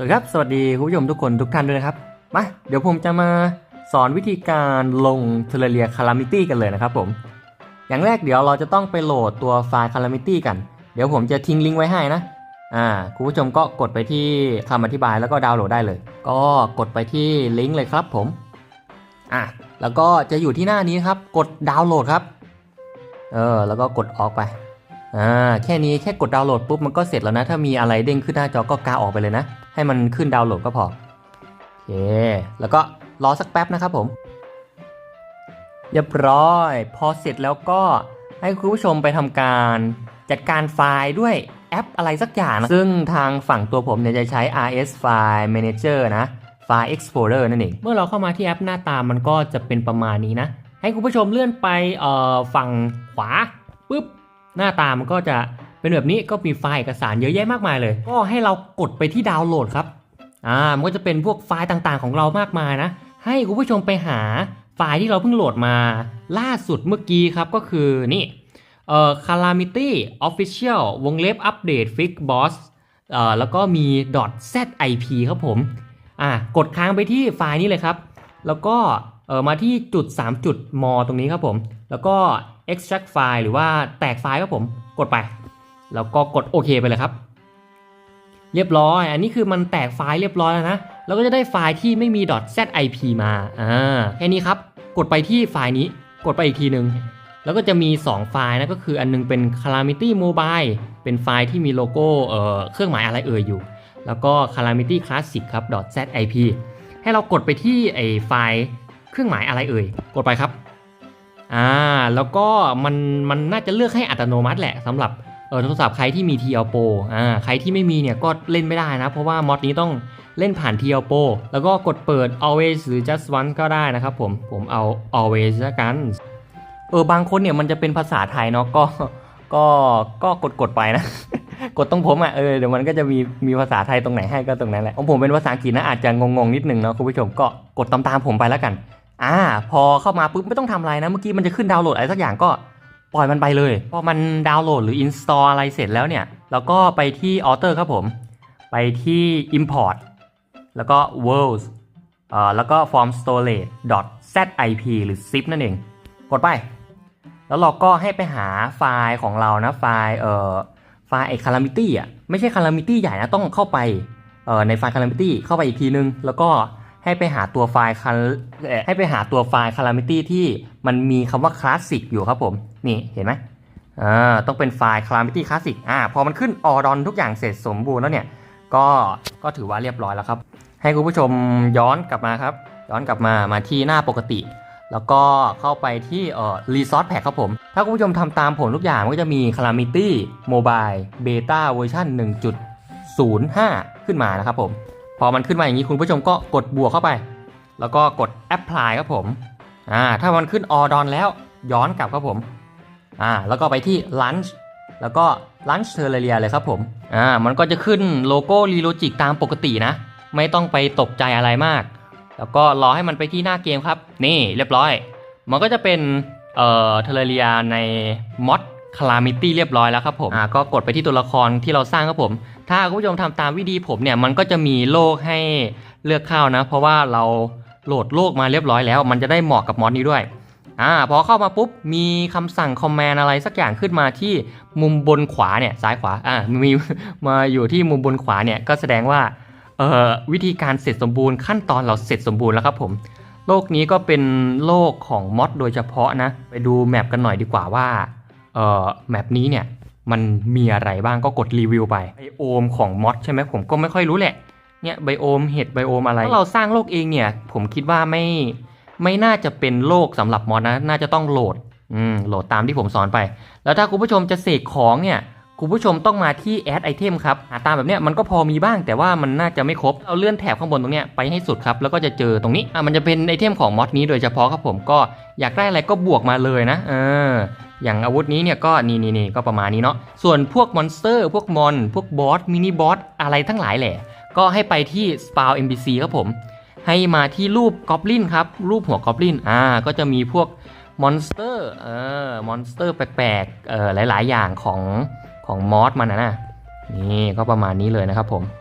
สวัสดีครับ สวัสดีคุณผู้ชมทุกคนทุกท่านด้วยนะครับ มา เดี๋ยวผมจะมาสอนวิธีการลง Terraria Calamity กันเลยนะครับผม อย่างแรกเดี๋ยวเราจะต้องไปโหลดตัวไฟล์ Calamity กัน เดี๋ยวผมจะทิ้งลิงก์ไว้ให้นะ อ่า คุณผู้ชมก็กดไปที่คำอธิบายแล้วก็ดาวน์โหลดได้เลย ก็กดไปที่ลิงก์เลยครับผม อะ แล้วก็จะอยู่ที่หน้านี้ครับ กดดาวน์โหลดครับ เออ แล้วก็กดออกไป อ่า แค่นี้แค่กดดาวน์โหลดปุ๊บมันก็เสร็จแล้วนะ ถ้ามีอะไรเด้งขึ้นหน้าจอก็กาออกไปเลยนะ ให้มันขึ้นดาวน์โหลดก็พอโอเคแล้วก็รอสักแป๊บนะครับผมเรียบร้อย พอเสร็จแล้วก็ให้คุณผู้ชมไปทำการจัดการไฟล์ด้วยแอปอะไรสักอย่างนะซึ่งทางฝั่งตัวผมเนี่ยจะใช้ RS File Manager นะ File Explorer นั่นเอง เมื่อเราเข้ามาที่แอปหน้าตามันก็จะเป็นประมาณนี้นะ ให้คุณผู้ชมเลื่อนไปฝั่งขวาปุ๊บหน้าตามันก็จะ เป็นแบบนี้ก็มีไฟล์เอกสารเยอะแยะมากมายเลย ก็ให้เรากดไปที่ดาวน์โหลดครับอ่ามันก็จะเป็นพวกไฟล์ต่างๆของเรามากมายนะ ให้คุณผู้ชมไปหาไฟล์ที่เราเพิ่งโหลดมา ล่าสุดเมื่อกี้ครับก็คือนี่เอ่อ calamity official วงเล็บ update fix boss เอ่อแล้วก็มี .zip ครับผมอ่ากดค้างไปที่ไฟล์นี้เลยครับ แล้วก็เออมาที่จุด 3 จุดมอตรงนี้ครับผม แล้วก็ extract file หรือว่าแตกไฟล์ครับผม กดไป แล้วก็กดโอเคไปเลยครับ เรียบร้อย อันนี้คือมันแตกไฟล์เรียบร้อยแล้วนะ เราก็จะได้ไฟล์ที่ไม่มี .zip มาอ่าแค่นี้ครับ กดไปที่ไฟล์นี้ กดไปอีกทีหนึ่งแล้วก็จะมี 2 ไฟล์นะ ก็คืออันหนึงเป็น calamity mobile เป็นไฟล์ที่มีโลโก้เอ่อเครื่องหมายอะไรเอ่ยอยู่ แล้วก็ calamity classic ครับ .zip ให้เรากดไปที่ไอไฟล์เครื่องหมายอะไรเอ่ย กดไปครับ อ่า แล้วก็มันมันน่าจะเลือกให้อัตโนมัติแหละสำหรับ เออโทรศัพท์ใครที่มี TL Pro อ่าใครที่ไม่มีเนี่ยก็เล่นไม่ได้นะ เพราะว่ามอดนี้ต้องเล่นผ่าน TL Pro แล้วก็กดเปิด always หรือ just once ก็ได้นะครับผมผมเอา always ละกันเออบางคนเนี่ยมันจะเป็นภาษาไทยเนาะก็ก็ก็กดกดไปนะ กดตรงผมอะเออเดี๋ยวมันก็จะมีมีภาษาไทยตรงไหนให้ก็ตรงนั้นแหละของผมเป็นภาษาอังกฤษนะอาจจะงงๆนิดนึงเนาะคุณผู้ชมก็กดตามๆผมไปแล้วกันอ่าพอเข้ามาปุ๊บไม่ต้องทำอะไรนะเมื่อกี้มันจะขึ้นดาวน์โหลดอะไรสักอย่างก็ ปล่อยมันไปเลย พอมันดาวน์โหลดหรือ install อะไรเสร็จแล้วเนี่ย เราก็ไปที่ author ครับผม ไปที่ import แล้วก็ worlds แล้วก็ form storage zip หรือ zip นั่นเอง กดไป แล้วเราก็ให้ไปหาไฟล์ของเรานะไฟล์เอ่อไฟล์ไอ้ calamity อะไม่ใช่ calamity ใหญ่นะต้องเข้าไปในไฟล์ calamity เข้าไปอีกทีนึง แล้วก็ ให้ไปหาตัวไฟล์ cal- เอ่อให้ไปหาตัวไฟล์ calamity ที่มันมีคำว่า classic อยู่ครับผม นี่เห็นไหมอ่าต้องเป็นไฟล์ calamity classic อ่าพอมันขึ้นออดอนทุกอย่างเสร็จสมบูรณ์แล้วเนี่ย ก็ก็ถือว่าเรียบร้อยแล้วครับ ให้คุณผู้ชมย้อนกลับมาครับ ย้อนกลับมามาที่หน้าปกติ แล้วก็เข้าไปที่เอ่อ Resource Pack ครับผม ถ้าคุณผู้ชมทำตามผมทุกอย่างมันก็จะมี Calamity Mobile Beta เวอร์ชัน1.05 ขึ้นมานะครับผม พอมันขึ้นมาอย่างนี้คุณผู้ชมก็กดบวกเข้าไป แล้วก็กด Apply ครับผมอ่าถ้ามันขึ้น All Done แล้วย้อนกลับครับผมอ่าแล้วก็ไปที่ lunch แล้วก็ lunch Terraria เลยครับผมอ่ามันก็จะขึ้นโลโก้ Relogic ตามปกตินะ ไม่ต้องไปตกใจอะไรมาก แล้วก็รอให้มันไปที่หน้าเกมครับ นี่เรียบร้อย มันก็จะเป็นเอ่อเทเลเรียในมอด คลามิตี้เรียบร้อยแล้วครับผมอ่าก็กดไปที่ตัวละครที่เราสร้างครับผม ถ้าคุณผู้ชมทำตามวิธีผมเนี่ยมันก็จะมีโลกให้เลือกเข้านะ เพราะว่าเราโหลดโลกมาเรียบร้อยแล้ว มันจะได้เหมาะกับมอดนี้ด้วยอ่าพอเข้ามาปุ๊บมีคำสั่งคอมแมนอะไรสักอย่างขึ้นมาที่มุมบนขวาเนี่ยซ้ายขวาอ่ามีมาอยู่ที่มุมบนขวาเนี่ยก็แสดงว่าเอ่อวิธีการเสร็จสมบูรณ์ขั้นตอนเราเสร็จสมบูรณ์แล้วครับผมโลกนี้ก็เป็นโลกของมอดโดยเฉพาะนะ ไปดูแมปกันหน่อยดีกว่าว่า เอ่อแมปนี้เนี่ยมันมีอะไรบ้างก็กดรีวิวไปไบโอมของมอดใช่ไหมผมก็ไม่ค่อยรู้แหละเนี่ยไบโอมเห็ดไบโอมอะไรถ้าเราสร้างโลกเองเนี่ย ผมคิดว่าไม่ไม่น่าจะเป็นโลกสำหรับมอดนะ น่าจะต้องโหลดอืมโหลดตามที่ผมสอนไป แล้วถ้าคุณผู้ชมจะเสกของเนี่ย คุณผู้ชมต้องมาที่ add item ครับหาตามแบบเนี้ยมันก็พอมีบ้างแต่ว่ามันน่าจะไม่ครบ เอาเลื่อนแถบข้างบนตรงเนี้ยไปให้สุดครับ แล้วก็จะเจอตรงนี้อะมันจะเป็นไอเทมของมอดนี้โดยเฉพาะครับผมก็อยากได้อะไรก็บวกมาเลยนะเอออย่างอาวุธนี้เนี่ยก็นี่นี่นี่ก็ประมาณนี้เนาะส่วนพวกมอนสเตอร์ พวกมอน พวกบอสมินิบอสอะไรทั้งหลายแหละ ก็ให้ไปที่ spawn NPC ครับผม ให้มาที่รูปกอบลินครับรูปหัวกอบลินอ่าก็จะมีพวกมอนสเตอร์เออมอนสเตอร์แปลกๆเออหลาย ๆ อย่างของ ของมอสมันนะนะนี่ก็ประมาณนี้เลยนะครับผม